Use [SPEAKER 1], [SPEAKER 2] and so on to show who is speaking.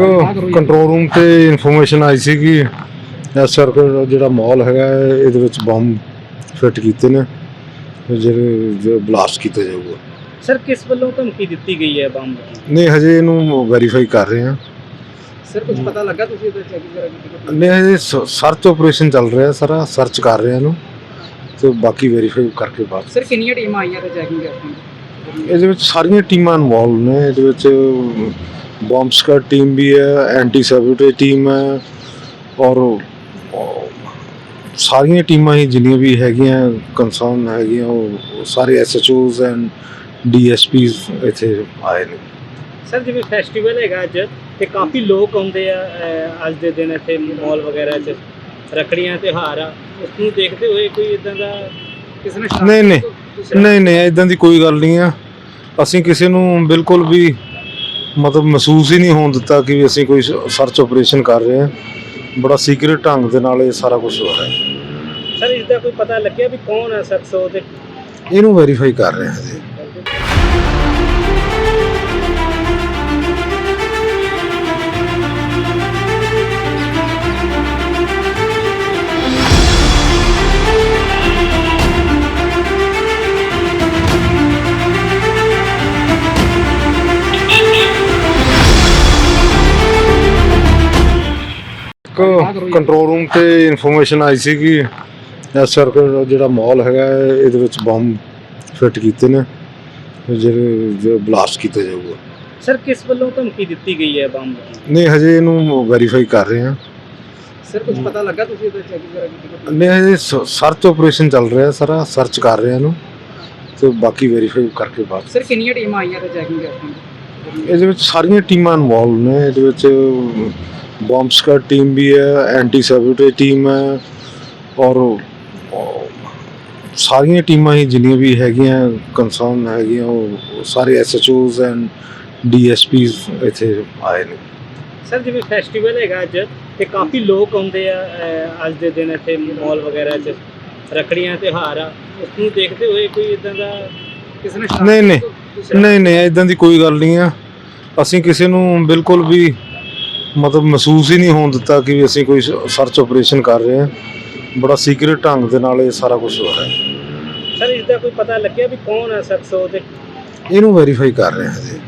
[SPEAKER 1] ਇੱਕ control room ਤੇ information ਆਈ ਸੀ ਕਿ ਸਰਕਲ ਜਿਹੜਾ ਮਾਲ ਹੈਗਾ ਇਹਦੇ ਵਿੱਚ ਬੰਬ ਫਿੱਟ ਕੀਤੇ ਨੇ। ਜਿਹੜੇ ਜੋ ਬਲਾਸਟ ਕੀਤਾ ਜਾਊਗਾ।
[SPEAKER 2] ਸਰ ਕਿਸ ਵੱਲੋਂ ਧਮਕੀ ਦਿੱਤੀ ਗਈ ਹੈ ਬੰਬ ਦੀ?
[SPEAKER 1] ਨਹੀਂ ਹਜੇ ਇਹਨੂੰ ਵੈਰੀਫਾਈ ਕਰ ਰਹੇ ਹਾਂ।
[SPEAKER 2] ਸਰ ਕੁਝ ਪਤਾ ਲੱਗਾ ਤੁਸੀਂ ਇਹਦਾ ਚੈਕਿੰਗ ਵਗੈਰਾ ਕੀਤੀ
[SPEAKER 1] ਨਹੀਂ ਹਜੇ ਸਰਚ ਆਪਰੇਸ਼ਨ ਚੱਲ ਰਿਹਾ ਸਾਰਾ। ਸਰਚ ਕਰ ਰਹੇ ਹਾਂ ਇਹਨੂੰ। ਤੇ ਬਾਕੀ ਵੈਰੀਫਾਈ ਕਰਕੇ ਬਾਅਦ
[SPEAKER 2] ਸਰ ਕਿੰਨੀਆਂ ਟੀਮਾਂ ਆਈਆਂ ਤੇ ਚੈਕਿੰਗ ਕਰਦੀਆਂ
[SPEAKER 1] ਇਹਦੇ ਵਿੱਚ ਸਾਰੀਆਂ ਟੀਮਾਂ ਇਨਵੋਲਵ ਨੇ। ਇਹਦੇ ਵਿੱਚ ਬੰਬ ਸਕਰ ਟੀਮ ਵੀ ਹੈ ਐਂਟੀ ਸੈਬੋਟੇਜ ਟੀਮ ਹੈ ਔਰ ਸਾਰੀਆਂ ਟੀਮਾਂ ਹੀ ਜਿੰਨੀਆਂ ਵੀ ਹੈਗੀਆਂ ਕੰਸਰਨ ਹੈਗੀਆਂ ਉਹ ਸਾਰੇ ਐਸਐਚਓਜ਼ ਐਂਡ ਡੀਐਸਪੀਜ਼ ਇੱਥੇ ਆਏ ਨੇ।
[SPEAKER 2] ਸਰ ਜਿਵੇਂ ਫੈਸਟੀਵਲ ਹੈਗਾ ਅੱਜ ਤੇ ਕਾਫੀ ਲੋਕ ਆਉਂਦੇ ਆ ਅੱਜ ਦੇ ਦਿਨ ਇੱਥੇ ਮਾਲ ਵਗੈਰਾ 'ਚ ਰੱਖੜੀਆਂ ਤਿਉਹਾਰ ਆ ਉਸ ਨੂੰ ਦੇਖਦੇ ਹੋਏ ਕੋਈ ਇਦਾਂ ਦਾ ਕਿਸੇ ਨੇ
[SPEAKER 1] ਨਹੀਂ ਨਹੀਂ ਨਹੀਂ ਨਹੀਂ ਇਦਾਂ ਦੀ ਕੋਈ ਗੱਲ ਨਹੀਂ ਆ। ਅਸੀਂ ਕਿਸੇ ਨੂੰ ਬਿਲਕੁਲ ਵੀ ਮਤਲਬ ਮਹਿਸੂਸ ਹੀ ਨਹੀਂ ਹੋਣ ਦਿੱਤਾ ਕਿ ਅਸੀਂ ਕੋਈ ਸਰਚ ਆਪਰੇਸ਼ਨ ਕਰ ਰਹੇ ਹਾਂ। ਬੜਾ ਸੀਕ੍ਰੀਟ ਢੰਗ ਦੇ ਨਾਲ ਇਹ ਸਾਰਾ ਕੁਝ ਹੋ ਰਿਹਾ ਹੈ।
[SPEAKER 2] ਸਰ ਇਸ ਦਾ ਕੋਈ ਪਤਾ ਲੱਗਿਆ ਵੀ ਕੌਣ ਹੈ ਉਹ ਤੇ?
[SPEAKER 1] ਇਹਨੂੰ ਵੈਰੀਫਾਈ ਕਰ ਰਹੇ ਹਾਂ ਜੀ। ਕੰਟਰੋਲ ਰੂਮ ਤੇ ਇਨਫੋਰਮੇਸ਼ਨ ਆਈ ਸੀ ਕਿ ਇਸ ਸਰਕਲ ਜਿਹੜਾ ਮਾਲ ਹੈਗਾ ਇਹਦੇ ਵਿੱਚ ਬੰਬ ਫਿੱਟ ਕੀਤੇ ਨੇ। ਜਿਹੜੇ ਜੋ ਬਲਾਸਟ ਕੀਤਾ ਜਾਊਗਾ।
[SPEAKER 2] ਸਰ ਕਿਸ ਵੱਲੋਂ ਧਮਕੀ ਦਿੱਤੀ ਗਈ ਹੈ ਬੰਬ ਦੀ?
[SPEAKER 1] ਨਹੀਂ ਹਜੇ ਇਹਨੂੰ ਵੈਰੀਫਾਈ ਕਰ ਰਹੇ ਹਾਂ।
[SPEAKER 2] ਸਰ ਕੁਝ ਪਤਾ ਲੱਗਾ ਤੁਸੀਂ ਇਹਦਾ ਚੈਕਿੰਗ ਵਗੈਰਾ ਕੀਤੀ?
[SPEAKER 1] ਨਹੀਂ ਹਜੇ ਸਰਚ ਆਪਰੇਸ਼ਨ ਚੱਲ ਰਿਹਾ ਸਾਰਾ। ਸਰਚ ਕਰ ਰਹੇ ਹਾਂ ਇਹਨੂੰ। ਤੇ ਬਾਕੀ ਵੈਰੀਫਾਈ ਕਰਕੇ ਬਾਅਦ
[SPEAKER 2] ਸਰ ਕਿੰਨੀਆਂ ਟੀਮਾਂ ਆਈਆਂ ਤੇ ਚੈਕਿੰਗ ਕਰਦੀਆਂ
[SPEAKER 1] ਇਹਦੇ ਵਿੱਚ ਸਾਰੀਆਂ ਟੀਮਾਂ ਇਨਵੋਲਵ ਨੇ। ਇਹਦੇ ਵਿੱਚ ਬੰਬ ਸਕਰ ਟੀਮ ਵੀ ਹੈ ਐਂਟੀ ਸੈਬੋਟੇਜ ਟੀਮ ਹੈ ਔਰ ਸਾਰੀਆਂ ਟੀਮਾਂ ਹੀ ਜਿੰਨੀਆਂ ਵੀ ਹੈਗੀਆਂ ਕੰਸਰਨ ਹੈਗੀਆਂ ਉਹ ਸਾਰੇ ਐਸਐਚਓਜ਼ ਐਂਡ ਡੀਐਸਪੀਜ਼ ਇੱਥੇ ਆਏ ਨੇ।
[SPEAKER 2] ਸਰ ਜਿਵੇਂ ਫੈਸਟੀਵਲ ਹੈਗਾ ਅੱਜ ਤੇ ਕਾਫੀ ਲੋਕ ਆਉਂਦੇ ਆ ਅੱਜ ਦੇ ਦਿਨ ਇੱਥੇ ਮਾਲ ਵਗੈਰਾ 'ਚ ਰੱਖੜੀਆਂ ਦਾ ਤਿਉਹਾਰ ਆ ਉਸ ਨੂੰ ਦੇਖਦੇ ਹੋਏ ਕੋਈ ਇਦਾਂ ਦਾ ਕਿਸੇ ਨੇ
[SPEAKER 1] ਨਹੀਂ ਨਹੀਂ ਨਹੀਂ ਨਹੀਂ ਇਦਾਂ ਦੀ ਕੋਈ ਗੱਲ ਨਹੀਂ ਆ। ਅਸੀਂ ਕਿਸੇ ਨੂੰ ਬਿਲਕੁਲ ਵੀ ਮਤਲਬ ਮਹਿਸੂਸ ਹੀ ਨਹੀਂ ਹੋਣ ਦਿੱਤਾ ਕਿ ਵੀ ਅਸੀਂ ਕੋਈ ਸਰਚ ਆਪਰੇਸ਼ਨ ਕਰ ਰਹੇ ਹਾਂ। ਬੜਾ ਸੀਕ੍ਰੀਟ ਢੰਗ ਦੇ ਨਾਲ ਇਹ ਸਾਰਾ ਕੁਝ ਹੋ ਰਿਹਾ ਹੈ।
[SPEAKER 2] ਸਰ ਇਸ ਦਾ ਕੋਈ ਪਤਾ ਲੱਗਿਆ ਵੀ ਕੌਣ ਹੈ ਸ਼ਖਸ ਤੇ?
[SPEAKER 1] ਇਹਨੂੰ ਵੈਰੀਫਾਈ ਕਰ ਰਹੇ ਹਾਂ ਜੀ।